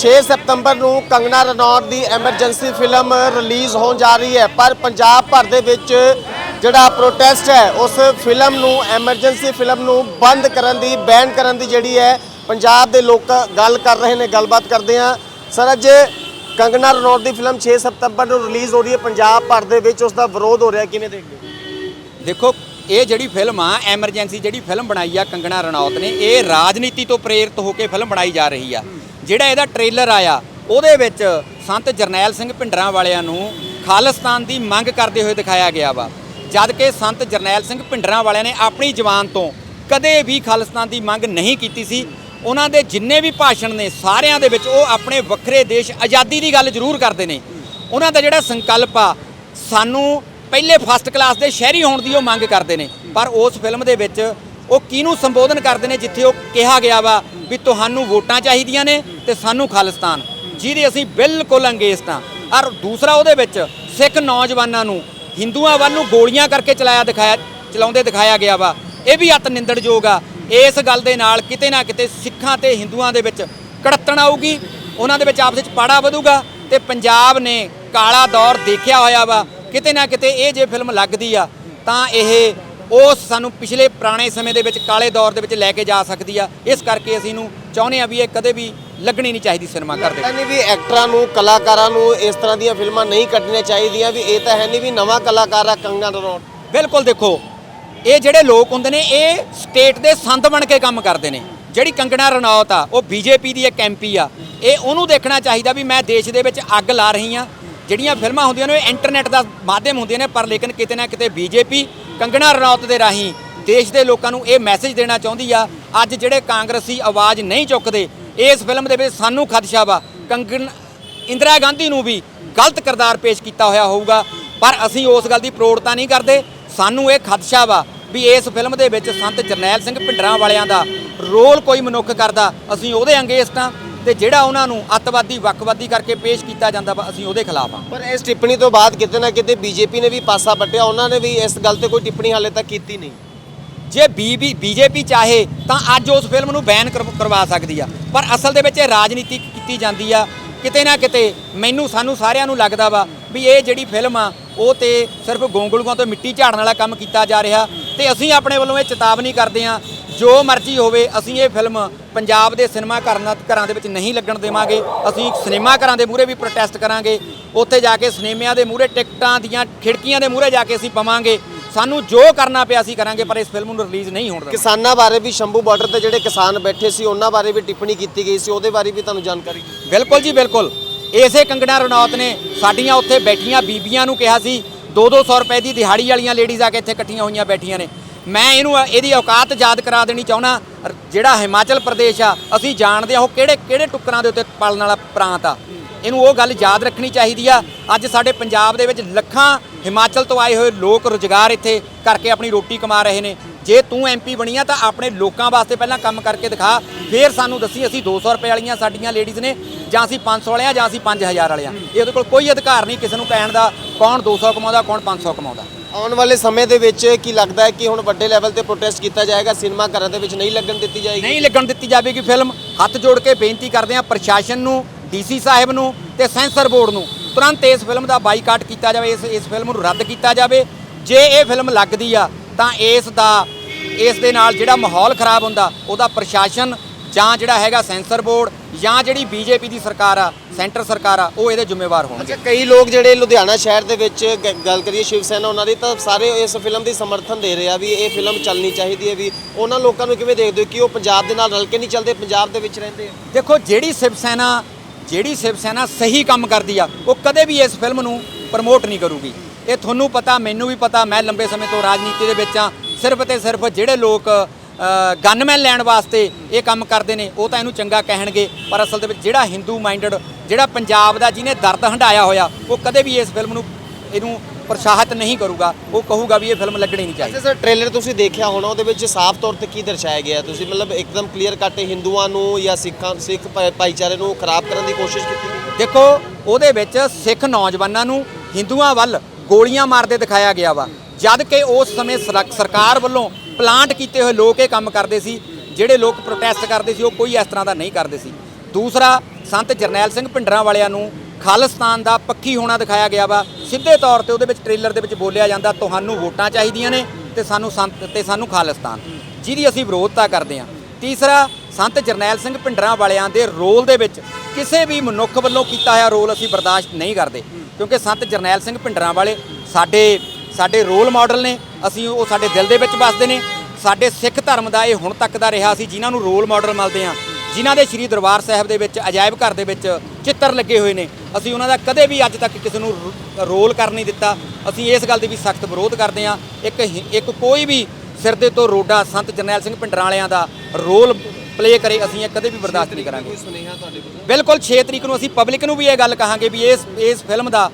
6 ਸਤੰਬਰ ਨੂੰ ਕੰਗਨਾ ਰਣੌਤ ਦੀ ਐਮਰਜੈਂਸੀ ਫਿਲਮ ਰਿਲੀਜ਼ ਹੋਣ ਜਾ ਰਹੀ ਹੈ, ਪਰ ਪੰਜਾਬ ਭਰ ਦੇ ਵਿੱਚ ਜਿਹੜਾ ਪ੍ਰੋਟੈਸਟ ਹੈ, ਉਸ ਫਿਲਮ ਨੂੰ, ਐਮਰਜੈਂਸੀ ਫਿਲਮ ਨੂੰ ਬੰਦ ਕਰਨ ਦੀ ਬੈਨ ਕਰਨ ਦੀ ਜਿਹੜੀ ਹੈ, ਪੰਜਾਬ ਦੇ ਲੋਕ ਗੱਲ ਕਰ ਰਹੇ ਨੇ, ਗੱਲਬਾਤ ਕਰਦੇ ਆ ਸਰ, ਅੱਜ ਕੰਗਨਾ ਰਣੌਤ ਦੀ ਫਿਲਮ 6 ਸਤੰਬਰ ਨੂੰ ਰਿਲੀਜ਼ ਹੋ ਰਹੀ ਹੈ, ਪੰਜਾਬ ਭਰ ਦੇ ਵਿੱਚ ਉਸ ਦਾ ਵਿਰੋਧ ਹੋ ਰਿਹਾ, ਕਿਵੇਂ ਦੇਖਦੇ ਹੋ? ਦੇਖੋ, ਇਹ ਜਿਹੜੀ ਫਿਲਮ ਆ, ਐਮਰਜੈਂਸੀ ਜਿਹੜੀ ਫਿਲਮ ਬਣਾਈ ਆ ਕੰਗਣਾ ਰਣੌਤ ਨੇ, ਇਹ ਰਾਜਨੀਤੀ ਤੋਂ ਪ੍ਰੇਰਿਤ ਹੋ ਕੇ ਫਿਲਮ ਬਣਾਈ ਜਾ ਰਹੀ ਆ। ਜਿਹੜਾ ਇਹਦਾ ਟ੍ਰੇਲਰ ਆਇਆ, ਉਹਦੇ ਵਿੱਚ ਸੰਤ ਜਰਨੈਲ ਸਿੰਘ ਭਿੰਡਰਾਂ ਵਾਲਿਆਂ ਨੂੰ ਖਾਲਿਸਤਾਨ ਦੀ ਮੰਗ ਕਰਦੇ ਹੋਏ ਦਿਖਾਇਆ ਗਿਆ ਵਾ। ਜਦ ਕਿ ਸੰਤ ਜਰਨੈਲ ਸਿੰਘ ਭਿੰਡਰਾਂ ਵਾਲਿਆਂ ਨੇ ਆਪਣੀ ਜ਼ੁਬਾਨ ਤੋਂ ਕਦੇ ਵੀ ਖਾਲਿਸਤਾਨ ਦੀ ਮੰਗ ਨਹੀਂ ਕੀਤੀ ਸੀ। ਉਹਨਾਂ ਦੇ ਜਿੰਨੇ ਵੀ ਭਾਸ਼ਣ ਨੇ, ਸਾਰਿਆਂ ਦੇ ਵਿੱਚ ਉਹ ਆਪਣੇ ਵੱਖਰੇ ਦੇਸ਼ ਆਜ਼ਾਦੀ ਦੀ ਗੱਲ ਜ਼ਰੂਰ ਕਰਦੇ ਨੇ। ਉਹਨਾਂ ਦਾ ਜਿਹੜਾ ਸੰਕਲਪ ਆ, ਸਾਨੂੰ ਪਹਿਲੇ ਫਸਟ ਕਲਾਸ ਦੇ ਸ਼ਹਿਰੀ ਹੋਣ ਦੀ ਉਹ ਮੰਗ ਕਰਦੇ ਨੇ। ਪਰ ਉਸ ਫਿਲਮ ਦੇ ਵਿੱਚ ਉਹ ਕਿਹਨੂੰ ਸੰਬੋਧਨ ਕਰਦੇ ਨੇ, ਜਿੱਥੇ ਉਹ ਕਿਹਾ ਗਿਆ ਵਾ ਵੀ ਤੁਹਾਨੂੰ ਵੋਟਾਂ ਚਾਹੀਦੀਆਂ ਨੇ ਤੇ ਸਾਨੂੰ ਖਾਲਿਸਤਾਨ, ਜਿਹਦੇ ਅਸੀਂ ਬਿਲਕੁਲ ਅੰਗੇਸਟ ਹਾਂ ਔਰ ਦੂਸਰਾ ਉਹਦੇ ਵਿੱਚ ਸਿੱਖ ਨੌਜਵਾਨਾਂ ਨੂੰ, ਹਿੰਦੂਆਂ ਵੱਲ ਨੂੰ ਗੋਲੀਆਂ ਕਰਕੇ ਚਲਾਇਆ ਦਿਖਾਇਆ, ਚਲਾਉਂਦੇ ਦਿਖਾਇਆ ਗਿਆ ਵਾ। ਇਹ ਵੀ ਅਤ ਨਿੰਦਣਯੋਗ ਆ। ਇਸ ਗੱਲ ਦੇ ਨਾਲ ਕਿਤੇ ਨਾ ਕਿਤੇ ਸਿੱਖਾਂ ਤੇ ਹਿੰਦੂਆਂ ਦੇ ਵਿੱਚ ਕੜੱਤਣ ਆਊਗੀ, ਉਹਨਾਂ ਦੇ ਵਿੱਚ ਆਪਸ ਵਿੱਚ ਪਾੜਾ ਵਧੂਗਾ ਤੇ ਪੰਜਾਬ ਨੇ ਕਾਲਾ ਦੌਰ ਦੇਖਿਆ ਹੋਇਆ ਵਾ। ਕਿਤੇ ਨਾ ਕਿਤੇ ਇਹ ਜੇ ਫਿਲਮ ਲੱਗਦੀ ਆ, ਤਾਂ ਇਹ ਉਸ ਸਾਨੂੰ ਪਿਛਲੇ ਪੁਰਾਣੇ ਸਮੇਂ ਦੇ ਵਿੱਚ ਕਾਲੇ ਦੌਰ ਦੇ ਵਿੱਚ ਲੈ ਕੇ ਜਾ ਸਕਦੀ ਆ। ਇਸ ਕਰਕੇ ਅਸੀਂ ਇਹਨੂੰ ਚਾਹੁੰਦੇ ਆ ਵੀ ਇਹ ਕਦੇ ਵੀ ਲੱਗਣੀ ਨਹੀਂ ਚਾਹੀਦੀ ਸਿਨੇਮਾ ਘਰ ਦੇ ਨਹੀਂ ਵੀ ਐਕਟਰਾਂ ਨੂੰ ਕਲਾਕਾਰਾਂ ਨੂੰ ਇਸ ਤਰ੍ਹਾਂ ਦੀਆਂ ਫਿਲਮਾਂ ਨਹੀਂ ਕੱਢਣੀਆਂ ਚਾਹੀਦੀਆਂ ਵੀ ਇਹ ਤਾਂ ਹੈ ਨਹੀਂ ਵੀ ਨਵਾਂ ਕਲਾਕਾਰ ਆ ਕੰਗਨਾ ਰਣੌਤ ਬਿਲਕੁਲ ਦੇਖੋ ਇਹ ਜਿਹੜੇ ਲੋਕ ਹੁੰਦੇ ਨੇ ਇਹ ਸਟੇਟ ਦੇ ਸੰਤ ਬਣ ਕੇ ਕੰਮ ਕਰਦੇ ਨੇ। ਜਿਹੜੀ ਕੰਗਣਾ ਰਣੌਤ ਆ ਉਹ ਬੀਜੇਪੀ ਦੀ ਇੱਕ ਐਮਪੀ ਆ। ਇਹ ਉਹਨੂੰ ਦੇਖਣਾ ਚਾਹੀਦਾ ਵੀ ਮੈਂ ਦੇਸ਼ ਦੇ ਵਿੱਚ ਅੱਗ ਲਾ ਰਹੀ ਆ ਜਿਹੜੀਆਂ ਫਿਲਮਾਂ ਹੁੰਦੀਆਂ ਨੇ ਉਹ ਇੰਟਰਨੈਟ ਦਾ ਮਾਧਿਅਮ ਹੁੰਦੀਆਂ ਨੇ ਪਰ ਲੇਕਿਨ ਕਿਤੇ ਨਾ ਕਿਤੇ ਬੀਜੇਪੀ ਕੰਗਣਾ ਰਣੌਤ ਦੇ ਰਾਹੀਂ ਦੇਸ਼ ਦੇ ਲੋਕਾਂ ਨੂੰ ਇਹ ਮੈਸੇਜ ਦੇਣਾ ਚਾਹੁੰਦੀ ਆ ਅੱਜ ਜਿਹੜੇ ਕਾਂਗਰਸੀ ਆਵਾਜ਼ ਨਹੀਂ ਚੁੱਕਦੇ ਇਸ ਫਿਲਮ ਦੇ ਵਿੱਚ ਸਾਨੂੰ ਖਦਸ਼ਾ ਵਾ ਕੰਗਨ ਇੰਦਰਾ ਗਾਂਧੀ ਨੂੰ ਵੀ ਗਲਤ ਕਿਰਦਾਰ ਪੇਸ਼ ਕੀਤਾ ਹੋਇਆ ਹੋਊਗਾ, ਪਰ ਅਸੀਂ ਉਸ ਗੱਲ ਦੀ ਪ੍ਰੋੜਤਾ ਨਹੀਂ ਕਰਦੇ। ਸਾਨੂੰ ਇਹ ਖਦਸ਼ਾ ਵਾ ਵੀ ਇਸ ਫਿਲਮ ਦੇ ਵਿੱਚ ਸੰਤ ਜਰਨੈਲ ਸਿੰਘ ਭਿੰਡਰਾਂ ਵਾਲਿਆਂ ਦਾ ਰੋਲ ਕੋਈ ਮਨੁੱਖ ਕਰਦਾ, ਅਸੀਂ ਉਹਦੇ ਅੰਗੇਸਟ ਹਾਂ ਤੇ ਜਿਹੜਾ ਉਹਨਾਂ ਨੂੰ ਅੱਤਵਾਦੀ, ਵੱਖਵਾਦੀ ਕਰਕੇ ਪੇਸ਼ ਕੀਤਾ ਜਾਂਦਾ ਵਾ, ਅਸੀਂ ਉਹਦੇ ਖਿਲਾਫ ਹਾਂ। ਪਰ ਇਸ ਟਿੱਪਣੀ ਤੋਂ ਬਾਅਦ ਕਿਤੇ ਨਾ ਕਿਤੇ ਬੀਜੇਪੀ ਨੇ ਵੀ ਪਾਸਾ ਪੱਟਿਆ ਉਹਨਾਂ ਨੇ ਵੀ ਇਸ ਗੱਲ ਤੇ ਕੋਈ ਟਿੱਪਣੀ ਹਾਲੇ ਤੱਕ ਕੀਤੀ ਨਹੀਂ। ਜੇ ਬੀਬੀ ਬੀਜੇਪੀ ਚਾਹੇ, ਤਾਂ ਅੱਜ ਉਸ ਫਿਲਮ ਨੂੰ ਬੈਨ ਕਰਵ- ਕਰਵਾ ਸਕਦੀ ਆ। ਪਰ ਅਸਲ ਦੇ ਵਿੱਚ ਇਹ ਰਾਜਨੀਤੀ ਕੀਤੀ ਜਾਂਦੀ ਆ। ਕਿਤੇ ਨਾ ਕਿਤੇ ਮੈਨੂੰ, ਸਾਨੂੰ ਸਾਰਿਆਂ ਨੂੰ ਲੱਗਦਾ ਵਾ ਵੀ ਇਹ ਜਿਹੜੀ ਫਿਲਮ ਆ, ਉਹ ਤੇ ਸਿਰਫ ਗੋਂਗਲੂਆਂ ਤੋਂ ਮਿੱਟੀ ਝਾੜਨ ਵਾਲਾ ਕੰਮ ਕੀਤਾ ਜਾ ਰਿਹਾ। ਤੇ ਅਸੀਂ ਆਪਣੇ ਵੱਲੋਂ ਇਹ ਚੇਤਾਵਨੀ ਕਰਦੇ ਆ, ਜੋ ਮਰਜ਼ੀ ਹੋਵੇ, ਅਸੀਂ ਇਹ ਫਿਲਮ ਪੰਜਾਬ ਦੇ ਸਿਨੇਮਾ ਘਰਾਂ ਘਰਾਂ ਦੇ ਵਿੱਚ ਨਹੀਂ ਲੱਗਣ ਦੇਵਾਂਗੇ। ਅਸੀਂ ਸਿਨੇਮਾ ਘਰਾਂ ਦੇ ਮੂਹਰੇ ਵੀ ਪ੍ਰੋਟੈਸਟ ਕਰਾਂਗੇ। ਉੱਥੇ ਜਾ ਕੇ ਸਿਨੇਮਿਆਂ ਦੇ ਮੂਹਰੇ ਟਿਕਟਾਂ ਦੀਆਂ, ਖਿੜਕੀਆਂ ਦੇ ਮੂਹਰੇ ਜਾ ਕੇ ਅਸੀਂ ਪਵਾਂਗੇ। ਸਾਨੂੰ ਜੋ ਕਰਨਾ ਪਿਆ ਅਸੀਂ ਕਰਾਂਗੇ ਪਰ ਇਸ ਫਿਲਮ ਨੂੰ ਰਿਲੀਜ਼ ਨਹੀਂ ਹੋਣ ਦੇਵਾਂਗੇ ਕਿਸਾਨਾਂ ਬਾਰੇ ਵੀ ਸ਼ੰਭੂ ਬਾਰਡਰ ਤੇ ਜਿਹੜੇ ਕਿਸਾਨ ਬੈਠੇ ਸੀ ਉਹਨਾਂ ਬਾਰੇ ਵੀ ਟਿੱਪਣੀ ਕੀਤੀ ਗਈ ਸੀ ਉਹਦੇ ਬਾਰੇ ਵੀ ਤੁਹਾਨੂੰ ਜਾਣਕਾਰੀ ਬਿਲਕੁਲ ਜੀ ਬਿਲਕੁਲ। ਇਸੇ ਕੰਗਣਾ ਰਣੌਤ ਨੇ ਸਾਡੀਆਂ ਉੱਥੇ ਬੈਠੀਆਂ ਬੀਬੀਆਂ ਨੂੰ ਕਿਹਾ ਸੀ 2-200 ਰੁਪਏ ਦੀ ਦਿਹਾੜੀ ਵਾਲੀਆਂ ਲੇਡੀਜ਼ ਆ ਕੇ ਇੱਥੇ ਇਕੱਠੀਆਂ ਹੋਈਆਂ ਬੈਠੀਆਂ ਨੇ। ਮੈਂ ਇਹਨੂੰ ਇਹਦੀ ਔਕਾਤ ਯਾਦ ਕਰਾ ਦੇਣੀ ਚਾਹੁੰਦਾ ਜਿਹੜਾ ਹਿਮਾਚਲ ਪ੍ਰਦੇਸ਼ ਆ ਅਸੀਂ ਜਾਣਦੇ ਆ ਉਹ ਕਿਹੜੇ ਕਿਹੜੇ ਟੁਕਰਾਂ ਦੇ ਉੱਤੇ ਪਲਣ ਵਾਲਾ ਪ੍ਰਾਂਤ ਆ। ਇਹਨੂੰ ਉਹ ਗੱਲ ਯਾਦ ਰੱਖਣੀ ਚਾਹੀਦੀ ਆ। ਅੱਜ ਸਾਡੇ ਪੰਜਾਬ ਦੇ ਵਿੱਚ ਲੱਖਾਂ ਹਿਮਾਚਲ ਤੋਂ ਆਏ ਹੋਏ ਲੋਕ ਰੁਜ਼ਗਾਰ ਇੱਥੇ ਕਰਕੇ ਆਪਣੀ ਰੋਟੀ ਕਮਾ ਰਹੇ ਨੇ। ਜੇ ਤੂੰ ਐਮਪੀ ਬਣੀ ਆ ਤਾਂ ਆਪਣੇ ਲੋਕਾਂ ਵਾਸਤੇ ਪਹਿਲਾਂ ਕੰਮ ਕਰਕੇ ਦਿਖਾ। ਫੇਰ ਸਾਨੂੰ ਦੱਸੀ ਅਸੀਂ 200 ਰੁਪਏ ਵਾਲੀਆਂ ਸਾਡੀਆਂ ਲੇਡੀਜ਼ ਨੇ ਜਾਂ ਅਸੀਂ 500 ਵਾਲੇ ਆ ਜਾਂ ਅਸੀਂ 5000 ਵਾਲੇ ਆ ਇਹ ਉਹਦੇ ਕੋਲ ਕੋਈ ਅਧਿਕਾਰ ਨਹੀਂ ਕਿਸੇ ਨੂੰ ਕਹਿਣ ਦਾ ਕੌਣ 200 ਕਮਾਉਂਦਾ ਕੌਣ 500 ਕਮਾਉਂਦਾ। ਆਉਣ ਵਾਲੇ ਸਮੇਂ ਦੇ ਵਿੱਚ ਕੀ ਲੱਗਦਾ ਹੈ ਕਿ ਹੁਣ ਵੱਡੇ ਲੈਵਲ ਤੇ ਪ੍ਰੋਟੈਸਟ ਕੀਤਾ ਜਾਏਗਾ? ਸਿਨੇਮਾ ਘਰਾਂ ਦੇ ਵਿੱਚ ਨਹੀਂ ਲੱਗਣ ਦਿੱਤੀ ਜਾਏਗੀ? ਨਹੀਂ ਲੱਗਣ ਦਿੱਤੀ ਜਾਵੇਗੀ ਫਿਲਮ ਹੱਥ ਜੋੜ ਕੇ ਬੇਨਤੀ ਕਰਦੇ ਆ ਪ੍ਰਸ਼ਾਸਨ ਨੂੰ ਡੀਸੀ ਸਾਹਿਬ ਨੂੰ ਤੇ ਸੈਂਸਰ ਬੋਰਡ ਨੂੰ। ਤੁਰੰਤ ਇਸ ਫਿਲਮ ਦਾ ਬਾਈਕਾਟ ਕੀਤਾ ਜਾਵੇ ਇਸ ਇਸ ਫਿਲਮ ਨੂੰ ਰੱਦ ਕੀਤਾ ਜਾਵੇ। ਜੇ ਇਹ ਫਿਲਮ ਲੱਗਦੀ ਆ ਤਾਂ ਇਸ ਦਾ ਇਸ ਦੇ ਨਾਲ ਜਿਹੜਾ ਮਾਹੌਲ ਖਰਾਬ ਹੁੰਦਾ ਉਹਦਾ ਪ੍ਰਸ਼ਾਸਨ ਜਾਂ ਜਿਹੜਾ ਹੈਗਾ ਸੈਂਸਰ ਬੋਰਡ ਜਾਂ ਜਿਹੜੀ ਬੀਜੇਪੀ ਦੀ ਸਰਕਾਰ ਆ ਸੈਂਟਰ ਸਰਕਾਰ ਆ ਉਹ ਇਹਦੇ ਜ਼ਿੰਮੇਵਾਰ ਹੋਣਗੇ। ਅੱਛਾ ਕਈ ਲੋਕ ਜਿਹੜੇ ਲੁਧਿਆਣਾ ਸ਼ਹਿਰ ਦੇ ਵਿੱਚ ਗ- ਗੱਲ ਕਰੀਏ ਸ਼ਿਵ ਸੈਨਾ ਉਹਨਾਂ ਦੀ ਤਾਂ ਸਾਰੇ ਇਸ ਫਿਲਮ ਦੀ ਸਮਰਥਨ ਦੇ ਰਹੇ ਆ ਵੀ ਇਹ ਫਿਲਮ ਚੱਲਣੀ ਚਾਹੀਦੀ ਹੈ ਵੀ ਉਹਨਾਂ ਲੋਕਾਂ ਨੂੰ ਕਿਵੇਂ ਦੇਖਦੇ ਹੋ ਕਿ ਉਹ ਪੰਜਾਬ ਦੇ ਨਾਲ ਰਲ ਕੇ ਨਹੀਂ ਚੱਲਦੇ ਪੰਜਾਬ ਦੇ ਵਿੱਚ ਰਹਿੰਦੇ ਆ? ਦੇਖੋ ਜਿਹੜੀ ਸ਼ਿਵ ਸੈਨਾ ਜਿਹੜੀ ਸ਼ਿਵ ਸੈਨਾ ਸਹੀ ਕੰਮ ਕਰਦੀ ਆ, ਉਹ ਕਦੇ ਵੀ ਇਸ ਫਿਲਮ ਨੂੰ ਪ੍ਰਮੋਟ ਨਹੀਂ ਕਰੂਗੀ। ਇਹ ਤੁਹਾਨੂੰ ਪਤਾ, ਮੈਨੂੰ ਵੀ ਪਤਾ, ਮੈਂ ਲੰਬੇ ਸਮੇਂ ਤੋਂ ਰਾਜਨੀਤੀ ਦੇ ਵਿੱਚ ਆ। ਸਿਰਫ ਤੇ ਸਿਰਫ ਜਿਹੜੇ ਲੋਕ ਗਨਮੈਨ ਲੈਣ ਵਾਸਤੇ ਇਹ ਕੰਮ ਕਰਦੇ ਨੇ, ਉਹ ਤਾਂ ਇਹਨੂੰ ਚੰਗਾ ਕਹਿਣਗੇ। ਪਰ ਅਸਲ ਦੇ ਵਿੱਚ ਜਿਹੜਾ ਹਿੰਦੂ ਮਾਈਂਡਡ ਜਿਹੜਾ ਪੰਜਾਬ ਦਾ ਜਿਹਨੇ ਦਰਦ ਹੰਡਾਇਆ ਹੋਇਆ, ਉਹ ਕਦੇ ਵੀ ਇਸ ਫਿਲਮ ਨੂੰ, ਇਹਨੂੰ ਪ੍ਰਸ਼ਾਹਿਤ ਨਹੀਂ ਕਰੂਗਾ ਉਹ ਕਹੂਗਾ ਵੀ ਇਹ ਫਿਲਮ ਲੱਗਣੀ ਨਹੀਂ ਚਾਹੀਦੀ। ਅੱਛਾ ਸਰ ਟ੍ਰੇਲਰ ਤੁਸੀਂ ਦੇਖਿਆ ਹੋਣਾ ਉਹਦੇ ਵਿੱਚ ਸਾਫ਼ ਤੌਰ ਤੇ ਕੀ ਦਰਸਾਇਆ ਗਿਆ? ਤੁਸੀਂ ਮਤਲਬ ਇੱਕਦਮ ਕਲੀਅਰ ਕੱਟ ਹਿੰਦੂਆਂ ਨੂੰ ਜਾਂ ਸਿੱਖਾਂ ਸਿੱਖ ਭਾਈ- ਭਾਈਚਾਰੇ ਨੂੰ ਖਰਾਬ ਕਰਨ ਦੀ ਕੋਸ਼ਿਸ਼ ਕੀਤੀ ਗਈ? ਦੇਖੋ ਉਹਦੇ ਵਿੱਚ ਸਿੱਖ ਨੌਜਵਾਨਾਂ ਨੂੰ ਹਿੰਦੂਆਂ ਵੱਲ ਗੋਲੀਆਂ ਮਾਰਦੇ ਦਿਖਾਇਆ ਗਿਆ ਵਾ। ਜਦ ਕਿ ਉਸ ਸਮੇਂ ਸਰ- ਸਰਕਾਰ ਵੱਲੋਂ ਪਲਾਂਟ ਕੀਤੇ ਹੋਏ ਲੋਕ ਇਹ ਕੰਮ ਕਰਦੇ ਸੀ ਜਿਹੜੇ ਲੋਕ ਪ੍ਰੋਟੈਸਟ ਕਰਦੇ ਸੀ ਉਹ ਕੋਈ ਇਸ ਤਰ੍ਹਾਂ ਦਾ ਨਹੀਂ ਕਰਦੇ ਸੀ। ਦੂਸਰਾ ਸੰਤ ਜਰਨੈਲ ਸਿੰਘ ਭਿੰਡਰਾਂ ਵਾਲਿਆਂ ਨੂੰ ਖਾਲਿਸਤਾਨ ਦਾ ਪੱਖੀ ਹੋਣਾ ਦਿਖਾਇਆ ਗਿਆ ਵਾ। ਸਿੱਧੇ ਤੌਰ ਤੇ ਉਹਦੇ ਵਿੱਚ ਟ੍ਰੇਲਰ ਦੇ ਵਿੱਚ ਬੋਲਿਆ ਜਾਂਦਾ, ਤੁਹਾਨੂੰ ਵੋਟਾਂ ਚਾਹੀਦੀਆਂ ਨੇ ਤੇ ਸਾਨੂੰ ਸੰਤ ਤੇ ਸਾਨੂੰ ਖਾਲਿਸਤਾਨ। ਜਿਹਦੀ ਅਸੀਂ ਵਿਰੋਧਤਾ ਕਰਦੇ ਹਾਂ। ਤੀਸਰਾ, ਸੰਤ ਜਰਨੈਲ ਸਿੰਘ ਭਿੰਡਰਾਂ ਵਾਲਿਆਂ ਦੇ ਰੋਲ ਦੇ ਵਿੱਚ ਕਿਸੇ ਵੀ ਮਨੁੱਖ ਵੱਲੋਂ ਕੀਤਾ ਹੋਇਆ ਰੋਲ ਅਸੀਂ ਬਰਦਾਸ਼ਤ ਨਹੀਂ ਕਰਦੇ। ਕਿਉਂਕਿ ਸੰਤ ਜਰਨੈਲ ਸਿੰਘ ਭਿੰਡਰਾਂ ਵਾਲੇ ਸਾਡੇ ਸਾਡੇ ਰੋਲ ਮਾਡਲ ਨੇ। ਅਸੀਂ ਉਹ ਸਾਡੇ ਦਿਲ ਦੇ ਵਿੱਚ ਵੱਸਦੇ ਨੇ। ਸਾਡੇ ਸਿੱਖ ਧਰਮ ਦਾ ਇਹ ਹੁਣ ਤੱਕ ਦਾ ਰਿਹਾ ਸੀ, ਜਿਨ੍ਹਾਂ ਨੂੰ ਰੋਲ ਮਾਡਲ ਮਿਲਦੇ ਆ ਜਿਨ੍ਹਾਂ ਦੇ ਸ੍ਰੀ ਦਰਬਾਰ ਸਾਹਿਬ ਦੇ ਵਿੱਚ, ਅਜਾਇਬ ਘਰ ਦੇ ਵਿੱਚ ਚਿੱਤਰ ਲੱਗੇ ਹੋਏ ਨੇ। ਅਸੀਂ ਉਹਨਾਂ ਦਾ ਕਦੇ ਵੀ ਅੱਜ ਤੱਕ ਕਿਸੇ ਨੂੰ ਰ- ਰੋਲ ਕਰ ਨਹੀਂ ਦਿੱਤਾ। ਅਸੀਂ ਇਸ ਗੱਲ ਦੀ ਵੀ ਸਖਤ ਵਿਰੋਧ ਕਰਦੇ ਹਾਂ। ਇੱਕ ਇੱਕ ਕੋਈ ਵੀ ਸਿਰ ਦੇ ਤੋਂ ਰੋਡਾ ਸੰਤ ਜਰਨੈਲ ਸਿੰਘ ਭਿੰਡਰਾਂ ਵਾਲਿਆਂ ਦਾ ਰੋਲ ਪਲੇ ਕਰੇ, ਅਸੀਂ ਇਹ ਕਦੇ ਵੀ ਬਰਦਾਸ਼ਤ ਨਹੀਂ ਕਰਾਂਗੇ। ਬਿਲਕੁਲ 6 ਤਰੀਕ ਨੂੰ ਅਸੀਂ ਪਬਲਿਕ ਨੂੰ ਵੀ ਇਹ ਗੱਲ ਕਹਾਂਗੇ ਵੀ ਇਸ ਇਸ ਫਿਲਮ ਦਾ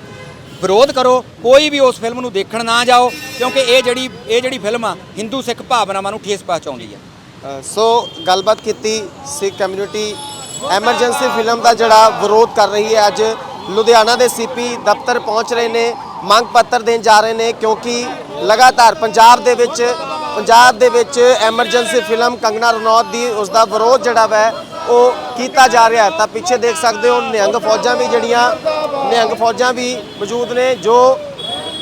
ਵਿਰੋਧ ਕਰੋ। ਕੋਈ ਵੀ ਉਸ ਫਿਲਮ ਨੂੰ ਦੇਖਣ ਨਾ ਜਾਓ, ਕਿਉਂਕਿ ਇਹ ਜਿਹੜੀ ਇਹ ਜਿਹੜੀ ਫਿਲਮ ਆ ਹਿੰਦੂ ਸਿੱਖ ਭਾਵਨਾਵਾਂ ਨੂੰ ਠੇਸ ਪਹੁੰਚਾਉਂਦੀ ਆ ਸੋ ਗੱਲਬਾਤ ਕੀਤੀ ਸਿੱਖ ਕਮਿਊਨਿਟੀ ਐਮਰਜੈਂਸੀ ਫਿਲਮ ਦਾ ਜਿਹੜਾ ਵਿਰੋਧ ਕਰ ਰਹੀ ਹੈ ਅੱਜ ਲੁਧਿਆਣਾ ਦੇ ਸੀਪੀ ਦਫ਼ਤਰ ਪਹੁੰਚ ਰਹੇ ਨੇ, ਮੰਗ ਪੱਤਰ ਦੇਣ ਜਾ ਰਹੇ ਨੇ ਕਿਉਂਕਿ ਲਗਾਤਾਰ ਪੰਜਾਬ ਦੇ ਵਿੱਚ, ਪੰਜਾਬ ਦੇ ਵਿੱਚ ਐਮਰਜੈਂਸੀ ਫਿਲਮ ਕੰਗਨਾ ਰਣੌਤ ਦੀ ਉਸ ਦਾ ਵਿਰੋਧ ਜਿਹੜਾ ਵੈ, ਉਹ ਕੀਤਾ ਜਾ ਰਿਹਾ ਤਾਂ ਪਿੱਛੇ ਦੇਖ ਸਕਦੇ ਹੋ, ਨਿਹੰਗ ਫੌਜਾਂ ਵੀ ਜਿਹੜੀਆਂ, ਨਿਹੰਗ ਫੌਜਾਂ ਵੀ ਮੌਜੂਦ ਨੇ, ਜੋ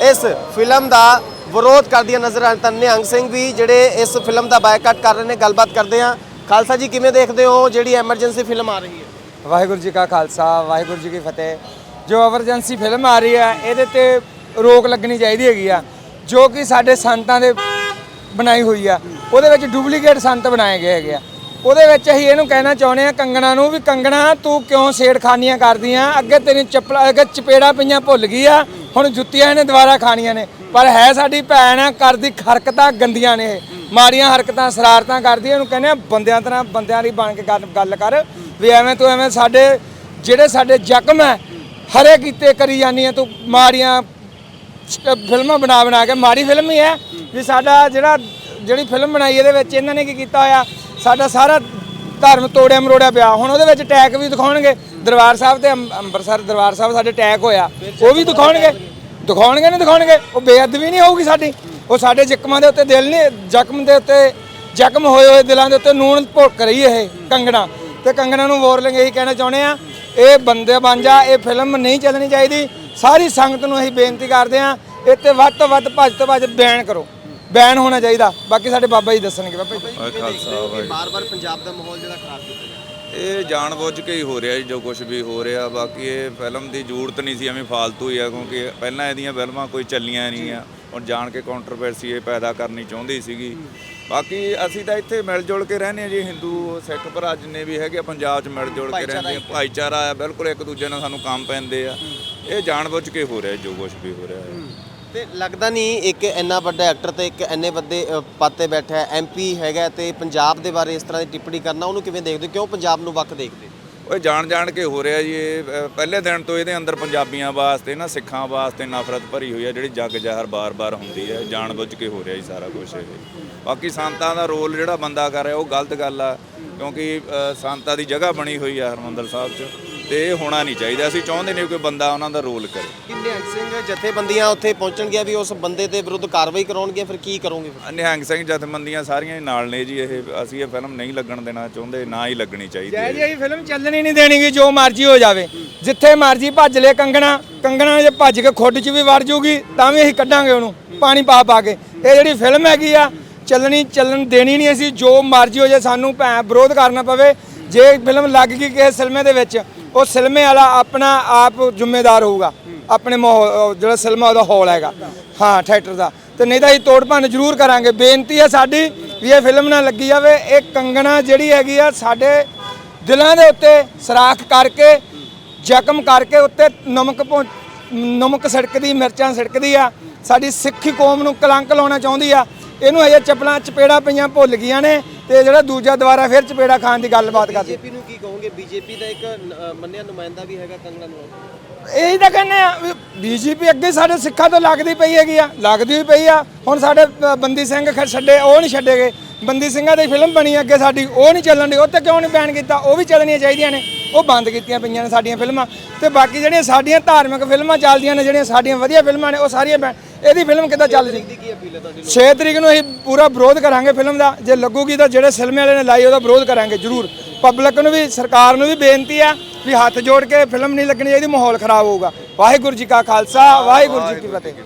ਇਸ ਫਿਲਮ ਦਾ ਵਿਰੋਧ ਕਰਦੀਆਂ ਨਜ਼ਰ ਆਣ। ਤਾਂ ਨਿਹੰਗ ਸਿੰਘ ਵੀ ਜਿਹੜੇ ਇਸ ਫਿਲਮ ਦਾ ਬਾਈਕਾਟ ਕਰ ਰਹੇ ਨੇ, ਗੱਲਬਾਤ ਕਰਦੇ ਆ। ਖਾਲਸਾ ਜੀ, ਕਿਵੇਂ ਦੇਖਦੇ ਹੋ ਜਿਹੜੀ ਐਮਰਜੈਂਸੀ ਫਿਲਮ ਆ ਰਹੀ ਹੈ? ਵਾਹਿਗੁਰੂ ਜੀ ਕਾ ਖਾਲਸਾ, ਵਾਹਿਗੁਰੂ ਜੀ ਕੀ ਫਤਿਹ। ਜੋ ਐਮਰਜੈਂਸੀ ਫਿਲਮ ਆ ਰਹੀ ਹੈ, ਇਹਦੇ ਤੇ ਰੋਕ ਲੱਗਣੀ ਚਾਹੀਦੀ ਹੈਗੀ ਆ, ਜੋ ਕਿ ਸਾਡੇ ਸੰਤਾਂ ਦੇ ਬਣਾਈ ਹੋਈ ਆ। ਉਹਦੇ ਵਿੱਚ ਡੁਪਲੀਕੇਟ ਸੰਤ ਬਣਾਏ ਗਏ ਹੈਗੇ ਆ। ਉਹਦੇ ਵਿੱਚ ਅਸੀਂ ਇਹਨੂੰ ਕਹਿਣਾ ਚਾਹੁੰਦੇ ਆ ਕੰਗਣਾ ਨੂੰ ਵੀ, ਕੰਗਣਾ, ਤੂੰ ਕਿਉਂ ਛੇੜਖਾਨੀਆਂ ਕਰਦੀਆਂ? ਅੱਗੇ ਤੇਰੀ ਚੱਪਲਾਂ, ਅੱਗੇ ਚਪੇੜਾ ਪਈਆਂ ਭੁੱਲ ਗਈ ਆ, ਹੁਣ ਜੁੱਤੀਆਂ ਇਹਨੇ ਦੁਬਾਰਾ ਖਾਣੀਆਂ ਨੇ। ਪਰ ਹੈ ਸਾਡੀ ਭੈਣ ਆ ਕਰਦੀ ਹਰਕਤਾਂ ਗੰਦੀਆਂ ਨੇ ਇਹ। ਮਾੜੀਆਂ ਹਰਕਤਾਂ, ਸ਼ਰਾਰਤਾਂ ਕਰਦੀ ਇਹਨੂੰ ਕਹਿੰਦੇ ਆ, ਬੰਦਿਆਂ ਤਰ੍ਹਾਂ ਬੰਦਿਆਂ ਦੀ ਬਣ ਕੇ ਗੱਲ ਗੱਲ ਕਰ। ਵੀ ਐਵੇਂ ਤੂੰ ਐਵੇਂ ਸਾਡੇ, ਜਿਹੜੇ ਸਾਡੇ ਜ਼ਖਮ ਹੈ, ਹਰੇ ਕੀਤੇ ਕਰੀ ਜਾਂਦੀ ਹੈ, ਤੂੰ ਮਾੜੀਆਂ ਫਿਲਮਾਂ ਬਣਾ ਬਣਾ ਕੇ, ਮਾੜੀ ਫਿਲਮ ਹੀ ਹੈ, ਵੀ ਸਾਡਾ ਜਿਹੜਾ, ਜਿਹੜੀ ਫਿਲਮ ਬਣਾਈ ਇਹਦੇ ਵਿੱਚ ਇਹਨਾਂ ਨੇ ਕੀ ਕੀਤਾ ਹੋਇਆ, ਸਾਡਾ ਸਾਰਾ ਧਰਮ ਤੋੜਿਆ ਮਰੋੜਿਆ ਪਿਆ, ਹੁਣ ਉਹਦੇ ਵਿੱਚ ਅਟੈਕ ਵੀ ਦਿਖਾਉਣਗੇ, ਦਰਬਾਰ ਸਾਹਿਬ ਤੇ ਅੰਬ- ਅੰਮ੍ਰਿਤਸਰ ਦਰਬਾਰ ਸਾਹਿਬ ਸਾਡੇ ਅਟੈਕ ਹੋਇਆ, ਉਹ ਵੀ ਦਿਖਾਉਣਗੇ ਦਿਖਾਉਣਗੇ ਨਹੀਂ ਦਿਖਾਉਣਗੇ, ਉਹ ਬੇਅਦਬੀ ਨਹੀਂ ਹੋਊਗੀ ਸਾਡੀ, ਉਹ ਸਾਡੇ ਜ਼ਖਮਾਂ ਦੇ ਉੱਤੇ ਦਿਲ ਨਹੀਂ, ਜ਼ਖਮ ਦੇ ਉੱਤੇ ਜ਼ਖਮ ਹੋਏ ਹੋਏ ਦਿਲਾਂ ਦੇ ਉੱਤੇ ਨੂਣ ਭੁੱਕ ਰਹੀ ਇਹ ਕੰਗਣਾ ਤੇ ਕੰਗਣਾ ਨੂੰ ਵਾਰਨਿੰਗ ਇਹੀ ਕਹਿਣਾ ਚਾਹੁੰਦੇ ਆ ਇਹ ਬੰਦੇ ਬਣ ਜਾ ਇਹ ਫਿਲਮ ਨਹੀਂ ਚੱਲਣੀ ਚਾਹੀਦੀ। ਸਾਰੀ ਸੰਗਤ ਨੂੰ ਅਸੀਂ ਬੇਨਤੀ ਕਰਦੇ ਆ ਤੇ ਵੱਧ ਤੋਂ ਵੱਧ ਭੱਜ ਤੋਂ ਭੱਜ ਬੈਨ ਕਰੋ। ਬੈਨ ਹੋਣਾ ਚਾਹੀਦਾ। ਬਾਕੀ ਸਾਡੇ ਬਾਬਾ ਜੀ ਦੱਸਣਗੇ ਬਾਬਾ ਜੀ। ਬਾਰ-ਬਾਰ ਪੰਜਾਬ ਦਾ ਮਾਹੌਲ ਜਿਹੜਾ ਖਰਾਬ ਕੀਤਾ ਜਾ ਰਿਹਾ। ਇਹ ਜਾਣਬੁੱਝ ਕੇ ਹੀ ਹੋ ਰਿਹਾ ਜੀ ਜੋ ਕੁਝ ਵੀ ਹੋ ਰਿਹਾ। ਬਾਕੀ ਇਹ ਫਿਲਮ ਦੀ ਜ਼ਰੂਰਤ ਨਹੀਂ ਸੀ ਐਵੇਂ ਫਾਲਤੂ ਹੀ ਆ ਕਿਉਂਕਿ ਪਹਿਲਾਂ ਇਹਦੀਆਂ ਫਿਲਮਾਂ ਕੋਈ ਚੱਲੀਆਂ ਨਹੀਂ ਆ। ਹੁਣ ਜਾਣ ਕੇ ਕੰਟਰੋਵਰਸੀ ਇਹ ਪੈਦਾ ਕਰਨੀ ਚਾਹੁੰਦੀ ਸੀਗੀ। ਬਾਕੀ ਅਸੀਂ ਤਾਂ ਇੱਥੇ ਮਿਲ ਜੁਲ ਕੇ ਰਹਿੰਦੇ ਆ ਜੀ ਹਿੰਦੂ ਸਿੱਖ ਭਰਾ ਜਿੰਨੇ ਵੀ ਹੈਗੇ ਆ ਪੰਜਾਬ 'ਚ ਮਿਲ ਜੁਲ ਕੇ ਰਹਿੰਦੇ ਆ ਭਾਈਚਾਰਾ ਆ ਬਿਲਕੁਲ ਇੱਕ ਦੂਜੇ ਨਾਲ ਸਾਨੂੰ ਕੰਮ ਪੈਂਦੇ ਆ। ਇਹ ਜਾਣਬੁੱਝ ਕੇ ਹੋ ਰਿਹਾ ਜੋ ਕੁਝ ਵੀ ਹੋ ਰਿਹਾ ਹੈ। ਤੇ ਲੱਗਦਾ ਨਹੀਂ ਇੱਕ ਇੰਨਾ ਵੱਡਾ ਐਕਟਰ ਤੇ ਇੱਕ ਇੰਨੇ ਵੱਡੇ ਅ, ਪਦ ਤੇ ਬੈਠਾ ਐਮਪੀ ਹੈਗਾ ਤੇ ਪੰਜਾਬ ਦੇ ਬਾਰੇ ਇਸ ਤਰ੍ਹਾਂ ਦੀ ਟਿੱਪਣੀ ਕਰਨਾ ਉਹਨੂੰ ਕਿਵੇਂ ਦੇਖਦੇ ਹੋ? ਕਿਉਂ ਪੰਜਾਬ ਨੂੰ ਵੱਖ ਦੇਖਦੇ? ਉਹ ਜਾਣ ਜਾਣ ਕੇ ਹੋ ਰਿਹਾ ਜੀ ਇਹ ਪਹਿਲੇ ਦਿਨ ਤੋਂ ਇਹਦੇ ਅੰਦਰ ਪੰਜਾਬੀਆਂ ਵਾਸਤੇ ਨਾ, ਸਿੱਖਾਂ ਵਾਸਤੇ ਨਫ਼ਰਤ ਭਰੀ ਹੋਈ ਹੈ ਜਿਹੜੀ ਜੱਗ ਜ਼ਹਿਰ ਬਾਰ-ਬਾਰ ਹੁੰਦੀ ਹੈ ਜਾਣ ਬੁੱਝ ਕੇ ਹੋ ਰਿਹਾ ਜੀ ਸਾਰਾ ਕੁਝ ਇਹ। ਬਾਕੀ ਸੰਤਾਂ ਦਾ ਰੋਲ ਜਿਹੜਾ ਬੰਦਾ ਕਰ ਰਿਹਾ, ਉਹ ਗਲਤ ਗੱਲ ਆ, ਕਿਉਂਕਿ ਸੰਤਾਂ ਦੀ ਜਗ੍ਹਾ ਬਣੀ ਹੋਈ ਆ ਹਰਮੰਦਰ ਸਾਹਿਬ 'ਚ। ਤੇ ਇਹ ਹੋਣਾ ਨਹੀਂ ਚਾਹੀਦਾ। ਅਸੀਂ ਚਾਹੁੰਦੇ ਨਹੀਂ ਕੋਈ ਬੰਦਾ ਉਹਨਾਂ ਦਾ ਰੋਲ ਕਰੇ। ਕਿੰਨੇ ਸਿੰਘ ਜਥੇਬੰਦੀਆਂ ਉੱਥੇ ਪਹੁੰਚਣਗੀਆਂ ਵੀ ਉਸ ਬੰਦੇ ਦੇ ਵਿਰੁੱਧ ਕਾਰਵਾਈ ਕਰਾਉਣਗੀਆਂ ਫਿਰ ਕੀ ਕਰੋਗੇ ਫਿਰ? ਨਿਹੰਗ ਸਿੰਘ ਜਥੇਬੰਦੀਆਂ ਸਾਰੀਆਂ ਹੀ ਨਾਲ ਨੇ ਜੀ ਇਹ ਅਸੀਂ ਇਹ ਫਿਲਮ ਨਹੀਂ ਲੱਗਣ ਦੇਣਾ ਚਾਹੁੰਦੇ ਨਾ ਹੀ ਲੱਗਣੀ ਚਾਹੀਦੀ ਜੈ ਹੈ। ਜੀ ਇਹ ਫਿਲਮ ਚੱਲਣੀ ਨਹੀਂ ਦੇਣੀਗੀ ਜੋ ਮਰਜ਼ੀ ਹੋ ਜਾਵੇ। ਜਿੱਥੇ ਮਰਜ਼ੀ ਭੱਜ ਲੈ ਕੰਗਣਾ ਕੰਗਣਾ ਜੇ ਭੱਜ ਕੇ ਖੁੱਡ 'ਚ ਵੀ ਵੜ ਜੂਗੀ ਤਾਂ ਵੀ ਅਸੀਂ ਕੱਢਾਂਗੇ ਉਹਨੂੰ ਪਾਣੀ ਪਾ ਪਾ ਕੇ। ਇਹ ਜਿਹੜੀ ਫਿਲਮ ਹੈਗੀ ਆ ਚੱਲਣੀ ਚੱਲਣ ਦੇਣੀ ਨਹੀਂ ਅਸੀਂ ਜੋ ਮਰਜ਼ੀ ਹੋ ਜਾਏ ਸਾਨੂੰ ਭੈ ਵਿਰੋਧ ਕਰਨਾ ਪਵੇ। ਜੇ ਫਿਲਮ ਲੱਗ ਗਈ ਕਿਸੇ ਸਿਲਮੇ ਦੇ ਵਿੱਚ ਉਹ ਸਿਲਮੇ ਵਾਲਾ ਆਪਣਾ ਆਪ ਜ਼ਿੰਮੇਦਾਰ ਹੋਊਗਾ। ਆਪਣੇ ਮਾਹੌਲ ਜਿਹੜਾ ਸਿਲਮਾ, ਉਹਦਾ ਹਾਲ ਹੈਗਾ। ਹਾਂ, ਥੀਏਟਰ ਦਾ। ਤੇ ਨਹੀਂ ਤਾਂ ਅਸੀਂ ਤੋੜ ਭੰਨ ਜ਼ਰੂਰ ਕਰਾਂਗੇ। ਬੇਨਤੀ ਹੈ ਸਾਡੀ ਵੀ ਇਹ ਫਿਲਮ ਨਾ ਲੱਗੀ ਜਾਵੇ। ਇਹ ਕੰਗਣਾ ਜਿਹੜੀ ਹੈਗੀ ਆ, ਸਾਡੇ ਦਿਲਾਂ ਦੇ ਉੱਤੇ ਸਰਾਖ ਕਰਕੇ, ਜ਼ਖਮ ਕਰਕੇ ਉੱਤੇ ਨਮਕ ਪਹੁੰ- ਨਮਕ ਸੜਕਦੀ, ਮਿਰਚਾਂ ਸੜਕਦੀ ਆ। ਸਾਡੀ ਸਿੱਖੀ ਕੌਮ ਨੂੰ ਕਲੰਕ ਲਾਉਣਾ ਚਾਹੁੰਦੀ ਆ। ਇਹਨੂੰ ਅਜੇ ਚੱਪਲਾਂ, ਚਪੇੜਾ ਪਈਆਂ ਭੁੱਲ ਗਈਆਂ ਨੇ। ਤੇ ਜਿਹੜਾ ਦੂਜਾ ਦੁਬਾਰਾ ਫਿਰ ਚਪੇੜਾ ਖਾਣ ਦੀ ਗੱਲਬਾਤ ਕਰਦੀ। ਬੀਜੇਪੀ ਨੂੰ ਕੀ ਕਹੋਗੇ? ਬੀਜੇਪੀ ਦਾ ਇੱਕ ਮੰਨਿਆ ਨੁਮਾਇੰਦਾ ਵੀ ਹੈਗਾ ਕੰਗਣਾ ਨੂੰ। ਇਹੀ ਤਾਂ ਕਹਿੰਦੇ ਆ ਬੀਜੇਪੀ ਅੱਗੇ ਸਾਡੇ ਸਿੱਖਾਂ ਤੋਂ ਲੱਗਦੀ ਪਈ ਹੈਗੀ ਆ ਲੱਗਦੀ ਵੀ ਪਈ ਆ। ਹੁਣ ਸਾਡੇ ਅ, ਬੰਦੀ ਸਿੰਘ ਖ ਛੱਡੇ ਉਹ ਨਹੀਂ ਛੱਡੇ ਗਏ ਬੰਦੀ ਸਿੰਘਾਂ ਦੀ ਫਿਲਮ ਬਣੀ ਅੱਗੇ ਸਾਡੀ ਉਹ ਨਹੀਂ ਚੱਲਣ ਦੀ ਉਹ ਤੇ ਕਿਉਂ ਨਹੀਂ ਬੈਨ ਕੀਤਾ? ਉਹ ਵੀ ਚੱਲਣੀਆਂ ਚਾਹੀਦੀਆਂ ਨੇ। ਉਹ ਬੰਦ ਕੀਤੀਆਂ ਪਈਆਂ ਨੇ ਸਾਡੀਆਂ ਫਿਲਮਾਂ। ਤੇ ਬਾਕੀ ਜਿਹੜੀਆਂ ਸਾਡੀਆਂ ਧਾਰਮਿਕ ਫਿਲਮਾਂ ਚੱਲਦੀਆਂ ਨੇ ਜਿਹੜੀਆਂ ਸਾਡੀਆਂ ਵਧੀਆ ਫਿਲਮਾਂ ਨੇ ਉਹ ਸਾਰੀਆਂ ਬੈਨ ਇਹਦੀ ਫਿਲਮ ਕਿੱਦਾਂ ਚੱਲ ਜੀ ਕੀ ਅਪੀਲ ਹੈ ਤੁਹਾਡੀ 6 ਤਰੀਕ ਨੂੰ ਅਸੀਂ ਪੂਰਾ ਵਿਰੋਧ ਕਰਾਂਗੇ ਫਿਲਮ ਦਾ। ਜੇ ਲੱਗੂਗੀ ਤਾਂ ਜਿਹੜੇ ਸਿਲਮੇ ਵਾਲੇ ਨੇ ਲਾਈ ਉਹਦਾ ਵਿਰੋਧ ਕਰਾਂਗੇ ਜ਼ਰੂਰ। ਪਬਲਿਕ ਨੂੰ ਵੀ ਸਰਕਾਰ ਨੂੰ ਵੀ ਬੇਨਤੀ ਆ ਵੀ ਹੱਥ ਜੋੜ ਕੇ ਫਿਲਮ ਨਹੀਂ ਲੱਗਣੀ ਚਾਹੀਦੀ ਮਾਹੌਲ ਖਰਾਬ ਹੋਊਗਾ। ਵਾਹਿਗੁਰੂ ਜੀ ਕਾ ਖਾਲਸਾ ਵਾਹਿਗੁਰੂ ਜੀ ਕੀ ਫਤਿਹ।